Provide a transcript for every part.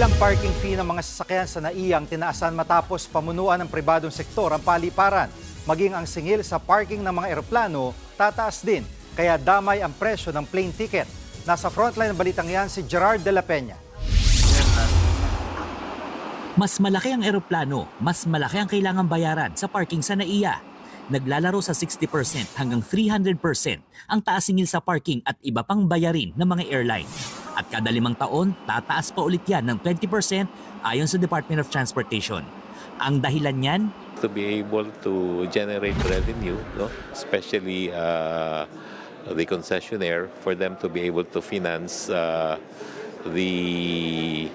Bilang parking fee ng mga sasakyan sa naiyang tinaasan matapos pamunuan ng pribadong sektor ang paliparan. Maging ang singil sa parking ng mga eroplano tataas din, kaya damay ang presyo ng plane ticket. Nasa frontline ng balitang yan si Gerard de la Peña. Mas malaki ang eroplano, mas malaki ang kailangan bayaran sa parking sa NAIA. Naglalaro sa 60% hanggang 300% ang taas singil sa parking at iba pang bayarin ng mga airline. At kada limang taon, tataas pa ulit yan ng 20% ayon sa Department of Transportation. Ang dahilan niyan, to be able to generate revenue, no? especially uh, the concessionaire, for them to be able to finance uh, the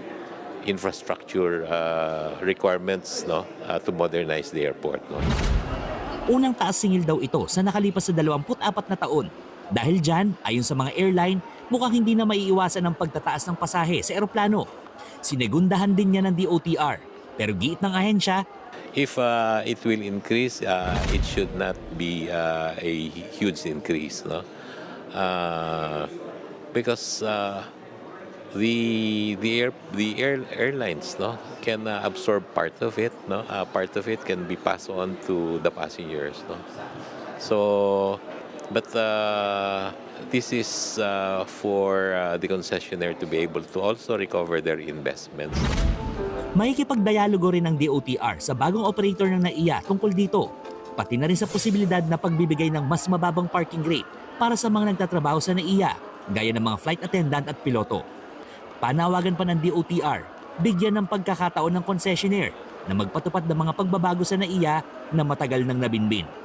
infrastructure uh, requirements no? uh, to modernize the airport. No? unang taas singil daw ito sa nakalipas sa 24 na taon. Dahil dyan, ayon sa mga airline, mukhang hindi na maiiwasan ang pagtataas ng pasahe sa eroplano. Sinegundahan din niya ng DOTR. Pero giit ng ahensya, If uh, it will increase, uh, it should not be uh, a huge increase, no? Uh, because uh, the the air the air, airlines, no, can uh, absorb part of it, no. Uh, part of it can be passed on to the passengers, no. So, but uh, this is uh, for uh, the concessionaire to be able to also recover their investments. Makikipagdialogo rin ng DOTR sa bagong operator ng NAIA tungkol dito. Pati na rin sa posibilidad na pagbibigay ng mas mababang parking rate para sa mga nagtatrabaho sa NAIA, gaya ng mga flight attendant at piloto. Panawagan pa ng DOTR, bigyan ng pagkakataon ng concessionaire na magpatupad ng mga pagbabago sa NAIA na matagal nang nabinbin.